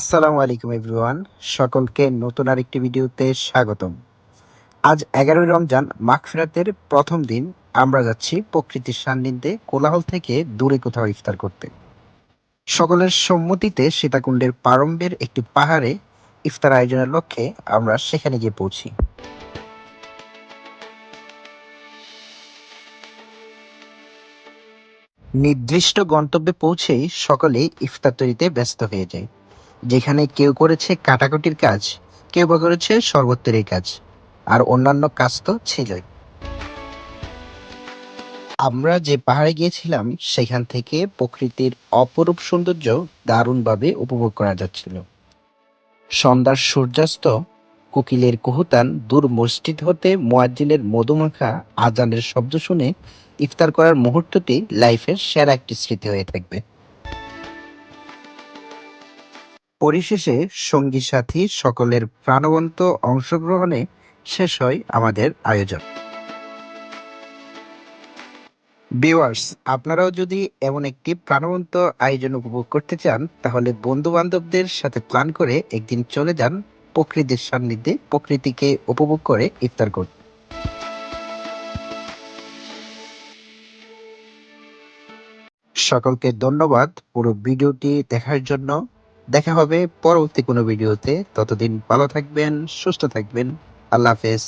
আসসালামু আলাইকুম এভরিওয়ান সকলকে নতুন আরেকটি ভিডিওতে স্বাগতম। আজ এগারোই রমজান, মাগফিরাতের প্রথম দিন। আমরা যাচ্ছি প্রকৃতির সান্নিধ্যে কোলাহল থেকে দূরে কোথাও ইফতার করতে। সকলের সম্মতিতে সীতাকুণ্ডের পারম্বের একটি পাহাড়ে ইফতার আয়োজনের লক্ষ্যে আমরা সেখানে গিয়ে পৌঁছি। নির্দিষ্ট গন্তব্যে পৌঁছেই সকলেই ইফতার তৈরিতে ব্যস্ত হয়ে যায়। যেখানে কেউ করেছে কাটাকুটির কাজ, কেউ বা করেছে শরবত তৈরির কাজ, আর অন্যান্য কাজ তো ছিলই। আমরা যে পাহাড়ে গিয়েছিলাম, সেখান থেকে প্রকৃতির অপরূপ সৌন্দর্য দারুণভাবে উপভোগ করা যাচ্ছিল। সন্ধ্যার সূর্যাস্ত, কোকিলের কুহুতান দূর মসজিদ হতে মোয়াজ্জিনের মধুমাখা আজানের শব্দ শুনে ইফতার করার মুহূর্তটি লাইফের সেরা একটি স্মৃতি হয়ে থাকবে। পরিশেষে সঙ্গী সাথী সকলের প্রাণবন্ত অংশগ্রহণে শেষ হয় আমাদের আয়োজন। ভিউয়ার্স, আপনারাও যদি এমন একটি প্রাণবন্ত আয়োজন উপভোগ করতে চান, তাহলে বন্ধু বান্ধবদের সাথে প্ল্যান করে একদিন চলে যান প্রকৃতির সান্নিধ্যে, প্রকৃতিকে উপভোগ করে ইফতার করতে। সকলকে ধন্যবাদ পুরো ভিডিওটি দেখার জন্য। দেখা হবে পরবর্তী কোনো ভিডিওতে। ততদিন ভালো থাকবেন সুস্থ থাকবেন। আল্লাহ হাফেজ।